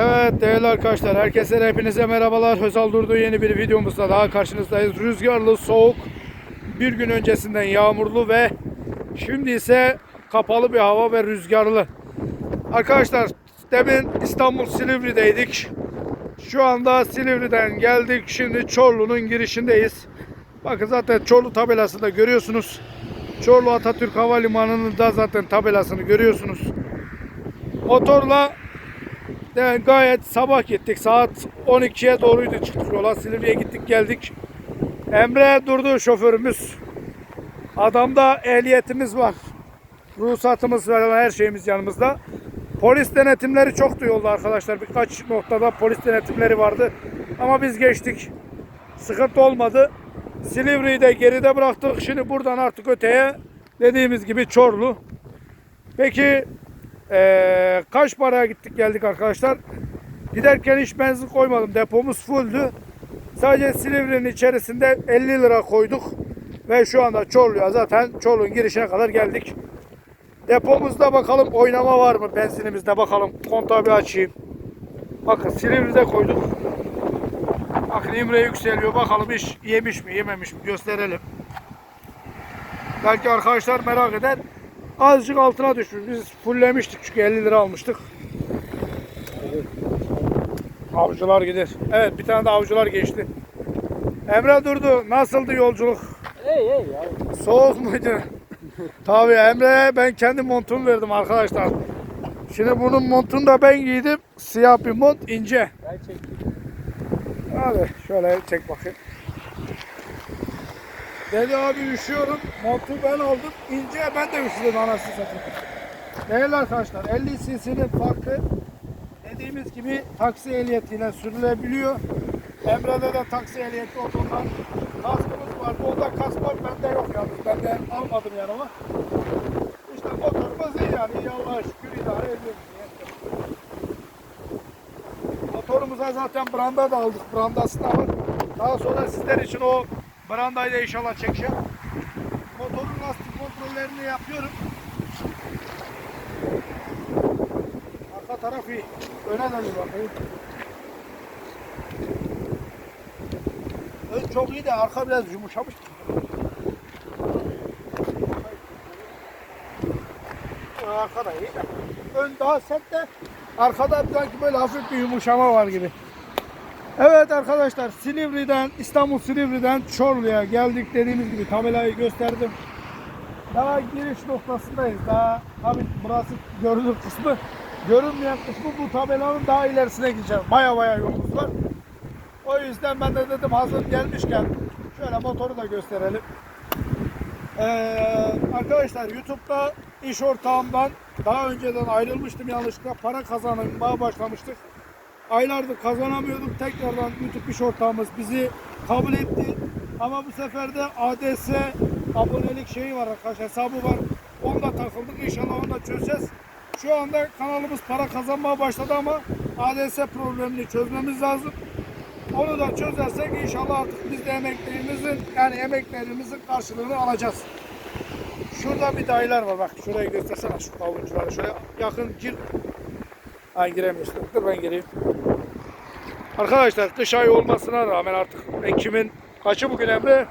Evet değerli arkadaşlar herkese hepinize merhabalar. Özal Durdu yeni bir videomuzda daha karşınızdayız. Rüzgarlı, soğuk, bir gün öncesinden yağmurlu ve şimdi ise kapalı bir hava ve rüzgarlı. Arkadaşlar demin İstanbul Silivri'deydik. Şu anda Silivri'den geldik. Şimdi Çorlu'nun girişindeyiz. Bakın zaten Çorlu tabelasını da görüyorsunuz. Çorlu Atatürk Havalimanı'nın da zaten tabelasını görüyorsunuz. Motorla de gayet sabah gittik. Saat 12'ye doğruydu çıktık yola. Silivri'ye gittik geldik. Emre durdu şoförümüz. Adamda ehliyetimiz var. Ruhsatımız var her şeyimiz yanımızda. Polis denetimleri çoktu yolda arkadaşlar. Birkaç noktada polis denetimleri vardı. Ama biz geçtik. Sıkıntı olmadı. Silivri'yi de geride bıraktık. Şimdi buradan artık öteye dediğimiz gibi Çorlu. Peki ee, kaç paraya gittik geldik arkadaşlar. Giderken hiç benzin koymadım. Depomuz fulldü. Sadece Silivri'nin içerisinde 50 lira koyduk. Ve şu anda Çorlu'ya zaten Çorlu'nun girişine kadar geldik. Depomuzda bakalım oynama var mı benzinimizde bakalım. Kontağı bir açayım. Bakın Silivri'de koyduk. Bakın İmre yükseliyor. Bakalım iş yemiş mi yememiş mi gösterelim. Belki arkadaşlar merak eder. Azıcık altına düşmüş. Biz fulllemiştik çünkü 50 lira almıştık. Avcılar gider. Evet bir tane de avcılar geçti. Emre durdu. Nasıldı yolculuk? Hey ya. Soğuk muydu? Tabii Emre ben kendi montumu verdim arkadaşlar. Şimdi bunun montunu da ben giydim. Siyah bir mont ince. Ben çektim. Şöyle çek bakayım. Dedi abi üşüyorum. Montu ben aldım. İnce ben de üşüdüm anasını satayım. Değerli arkadaşlar 50 cc'nin farkı dediğimiz gibi taksi ehliyetiyle sürülebiliyor. Emre'de de taksi ehliyeti olduğundan kaskımız vardı. Onda kask var bende yok yalnız. Ben de almadım yanıma. İşte motorumuz iyi yani. İyi Allah'a şükür idare ediyoruz. Motorumuza zaten branda da aldık. Brandası da var. Daha sonra sizler için o brandayı da inşallah çekeceğim. Motorun lastik kontrollerini yapıyorum. Arka taraf iyi. Öne bir bakayım. Ön çok iyi de arka biraz yumuşamış. Ön Arka da iyi de. Ön daha sert de arkada sanki böyle hafif bir yumuşama var gibi. Evet arkadaşlar Silivri'den İstanbul Silivri'den Çorlu'ya geldik dediğimiz gibi tabelayı gösterdim. Daha giriş noktasındayız. Daha tabii burası görünür kısmı. Görünmeyen kısmı bu tabelanın daha ilerisine gideceğiz. Baya baya yolumuz var. O yüzden ben de dedim hazır gelmişken şöyle motoru da gösterelim. Ee, arkadaşlar YouTube'da iş ortağımdan daha önceden ayrılmıştım yanlışlıkla para kazanmaya başlamıştık. Aylardır kazanamıyorduk. Tekrardan YouTube iş ortağımız bizi kabul etti. Ama bu sefer de ADS abonelik şeyi var arkadaşlar hesabı var. Onda takıldık. İnşallah onu da çözeceğiz. Şu anda kanalımız para kazanmaya başladı ama ADS problemini çözmemiz lazım. Onu da çözersek inşallah artık biz de emeklerimizin yani emeklerimizin karşılığını alacağız. Şurada bir dayılar var bak şurayı göstersene şu kavuncuları şöyle yakın gir. Ha giremiyorsun. Dur ben gireyim. Arkadaşlar kış ayı olmasına rağmen artık Ekim'in kaçı bugün Emre?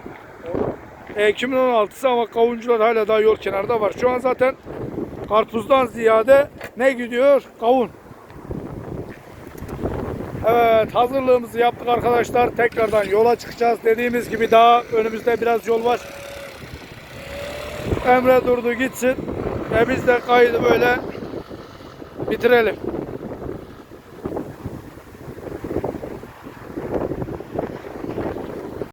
Ekim'in 16'sı ama kavuncular hala daha yol kenarında var. Şu an zaten karpuzdan ziyade ne gidiyor? Kavun. Evet hazırlığımızı yaptık arkadaşlar. Tekrardan yola çıkacağız. Dediğimiz gibi daha önümüzde biraz yol var. Emre durdu gitsin. Ve biz de kaydı böyle bitirelim.